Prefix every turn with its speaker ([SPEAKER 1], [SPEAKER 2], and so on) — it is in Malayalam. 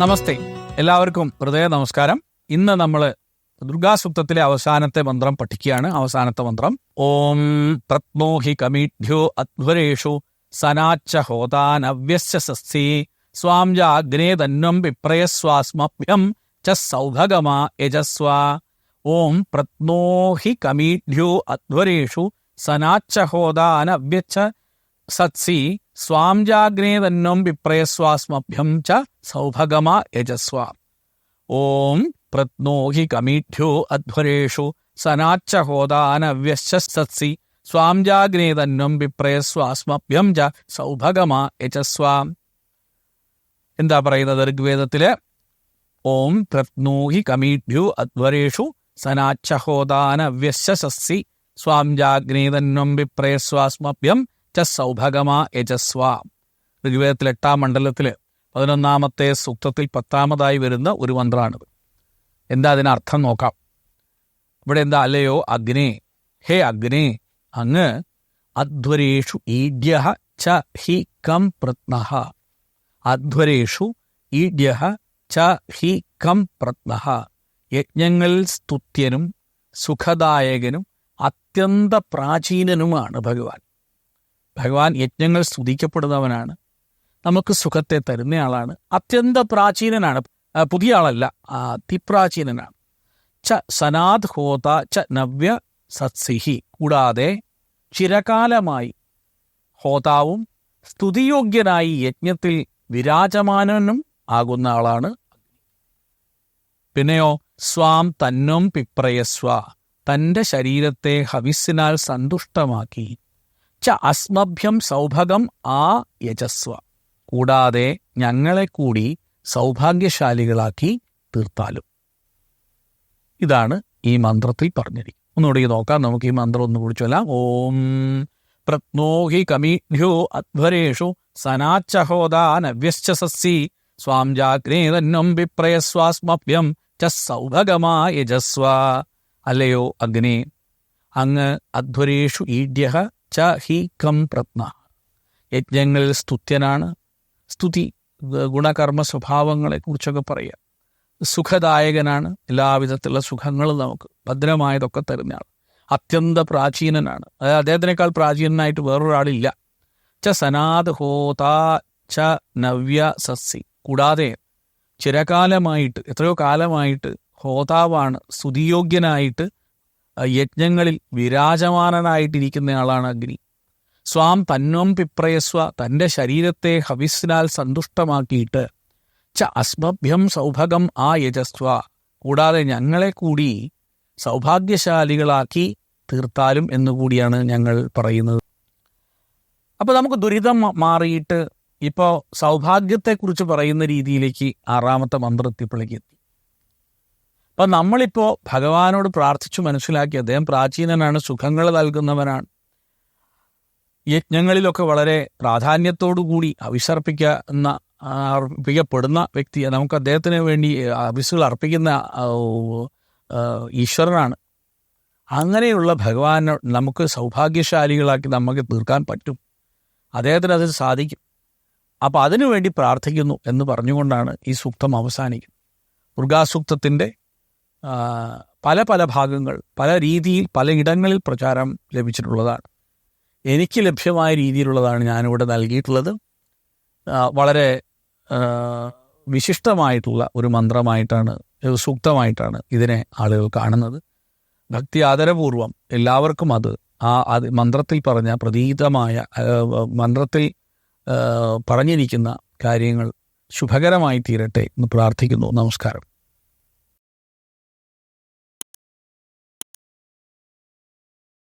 [SPEAKER 1] നമസ്തേ. എല്ലാവർക്കും ഹൃദയ നമസ്കാരം. ഇന്ന് നമ്മൾ ദുർഗാസൂക്തത്തിലെ അവസാനത്തെ മന്ത്രം പഠിക്കുകയാണ്. അവസാനത്തെ മന്ത്രം ഓം പ്രത്നോഹി കമീഢ്യോ അധ്വരേഷു സനാച്ച ഹോതാനവ്യസ്യ സസ്തി സ്വാം ജാഗ്നേ തന്വം വിപ്രയസ്വാസ്മഭ്യം ച സൗഭഗമാ യജസ്വ. ഓം പ്രത്നോഹി കമീഢ്യോ അധ്വരേഷു സനാച്ച ഹോതാനവ്യച്ച സത്സി സ്വാം ജാഗ്നേ തന്നം വിപ്രയസ്വാസ്മഭ്യം ച സൗഭഗമ യജസ്വ. ഓം പ്രത്നോഹി കമീഠ്യോ അധ്വരേഷു സനാച്ച ഹോദാനവ്യശ്ച സത്സി സ്വാം ജാഗ്നേ തന്നം വിപ്രയസ്വാസ്മഭ്യം ച സൗഭഗമ യജസ്വ. എന്താ പറയുന്നത് ഋഗ്വേദത്തിൽ? ഓം പ്രത്നോഹി കമീഢ്യോ അധ്വരേഷു സനാച്ച ഹോദാനവ്യശ്ച സസ്സി സ്വാം ജാഗ്നേ തന്നം വിപ്രയസ്വാസ്മഭ്യം ച സൗഭഗമ യജസ്വ ഋഗ്വേദത്തിൽ എട്ടാം മണ്ഡലത്തിൽ പതിനൊന്നാമത്തെ സൂക്തത്തിൽ പത്താമതായി വരുന്ന ഒരു മന്ത്രമാണിത് എന്താ അതിനർത്ഥം നോക്കാം. ഇവിടെ എന്താ അല്ലയോ അഗ്നി. ഹേ അഗ്നി അങ്ങ് അധ്വരേഷു ഈഡ്യ ച ഹി കം പ്രത്ന അധ്വരേഷു ഈഡ്യ ച ഹി കം പ്രത്ന യജ്ഞങ്ങളിൽ സ്തുത്യനും സുഖദായകനും അത്യന്ത പ്രാചീനനുമാണ് ഭഗവാൻ. ഭഗവാൻ യജ്ഞങ്ങൾ സ്തുതിക്കപ്പെടുന്നവനാണ്. നമുക്ക് സുഖത്തെ തരുന്നയാളാണ് അത്യന്ത പ്രാചീനനാണ്. പുതിയ ആളല്ല. അതിപ്രാചീനനാണ്. ച സനാത് ഹോത ച നവ്യ സത്സിഹി. കൂടാതെ ചിരകാലമായി ഹോതാവും സ്തുതിയോഗ്യനായി യജ്ഞത്തിൽ വിരാജമാനനും ആകുന്ന ആളാണ് പിന്നെയോ സ്വാം തന്നും പിപ്രയസ്വ. തന്റെ ശരീരത്തെ ഹവിസ്സിനാൽ സന്തുഷ്ടമാക്കി. ച അസ്മഭ്യം സൗഭഗം ആ യജസ്വ. കൂടാതെ ഞങ്ങളെ കൂടി സൗഭാഗ്യശാലികളാക്കി തീർത്താലും. ഇതാണ് ഈ മന്ത്രത്തിൽ പറഞ്ഞിരിക്കുന്നത് ഒന്നുകൂടി നോക്കാം. നമുക്ക് ഈ മന്ത്രം ഒന്ന് കൂടി ചൊല്ലാം. ഓം പ്രത്നോഹി കമീഢ്യോ അധ്വരേഷു സനാച്ചഹോദാനവ്യശ്ച സസ്സി സ്വാം ജാഗ്രേതന്നം വിപ്രയസ്വാസ്മഭ്യം ച സൗഭഗമാ യജസ്വ. അല്ലയോ അഗ്നേ അങ്ങ് അധ്വരേഷു ഈഡ്യ ച ഹി കം പ്രത്ന. യജ്ഞങ്ങളിൽ സ്തുത്യനാണ്. സ്തുതി ഗുണകർമ്മ സ്വഭാവങ്ങളെ കുറിച്ചൊക്കെ പറയുക സുഖദായകനാണ്. എല്ലാവിധത്തിലുള്ള സുഖങ്ങളും നമുക്ക് ഭദ്രമായതൊക്കെ തരുന്ന ആൾ അത്യന്ത പ്രാചീനനാണ്. അതായത് അദ്ദേഹത്തിനേക്കാൾ പ്രാചീനനായിട്ട് വേറൊരാളില്ല. ച സനാത് ഹോതാ ച നവ്യ സസ്സി. കൂടാതെ ചിരകാലമായിട്ട് എത്രയോ കാലമായിട്ട് ഹോതാവാണ് സ്തുതിയോഗ്യനായിട്ട് യജ്ഞങ്ങളിൽ വിരാജമാനനായിട്ടിരിക്കുന്നയാളാണ് അഗ്നി. സ്വാം തന്നോം പിപ്രയസ്വ തന്റെ ശരീരത്തെ ഹവിസ്സിനാൽ സന്തുഷ്ടമാക്കിയിട്ട് ച അസ്മഭ്യം സൗഭഗം ആ യജസ്വ. കൂടാതെ ഞങ്ങളെ കൂടി സൗഭാഗ്യശാലികളാക്കി തീർത്താലും എന്നുകൂടിയാണ് ഞങ്ങൾ പറയുന്നത്. അപ്പോൾ നമുക്ക് ദുരിതം മാറിയിട്ട് ഇപ്പോൾ സൗഭാഗ്യത്തെക്കുറിച്ച് പറയുന്ന രീതിയിലേക്ക് ആറാമത്തെ മന്ത്രത്തിപ്പിളേക്ക് എത്തി. അപ്പം നമ്മളിപ്പോൾ ഭഗവാനോട് പ്രാർത്ഥിച്ചു മനസ്സിലാക്കി അദ്ദേഹം പ്രാചീനനാണ് സുഖങ്ങൾ നൽകുന്നവനാണ്. യജ്ഞങ്ങളിലൊക്കെ വളരെ പ്രാധാന്യത്തോടു കൂടി അവിസർപ്പിക്കുന്ന അർപ്പിക്കപ്പെടുന്ന വ്യക്തി നമുക്ക് അദ്ദേഹത്തിന് വേണ്ടി അവിസുകൾ അർപ്പിക്കുന്ന ഈശ്വരനാണ്. അങ്ങനെയുള്ള ഭഗവാൻ നമുക്ക് സൗഭാഗ്യശാലികളാക്കി നമുക്ക് തീർക്കാൻ പറ്റും. അദ്ദേഹത്തിന് അത് സാധിക്കും. അപ്പോൾ അതിനുവേണ്ടി പ്രാർത്ഥിക്കുന്നു എന്ന് പറഞ്ഞുകൊണ്ടാണ് ഈ സൂക്തം അവസാനിക്കുന്നത്. ദുർഗാസൂക്തത്തിന്റെ പല പല ഭാഗങ്ങൾ പല രീതിയിൽ പലയിടങ്ങളിൽ പ്രചാരം ലഭിച്ചിട്ടുള്ളതാണ്. എനിക്ക് ലഭ്യമായ രീതിയിലുള്ളതാണ് ഞാനിവിടെ നൽകിയിട്ടുള്ളത്. വളരെ വിശിഷ്ടമായിട്ടുള്ള ഒരു മന്ത്രമായിട്ടാണ് സൂക്തമായിട്ടാണ് ഇതിനെ ആളുകൾ കാണുന്നത്. ഭക്തി ആദരപൂർവം എല്ലാവർക്കും അത് ആ അത് മന്ത്രത്തിൽ പറഞ്ഞ പ്രതീതമായ മന്ത്രത്തിൽ പറഞ്ഞിരിക്കുന്ന കാര്യങ്ങൾ ശുഭകരമായി തീരട്ടെ എന്ന് പ്രാർത്ഥിക്കുന്നു. നമസ്കാരം.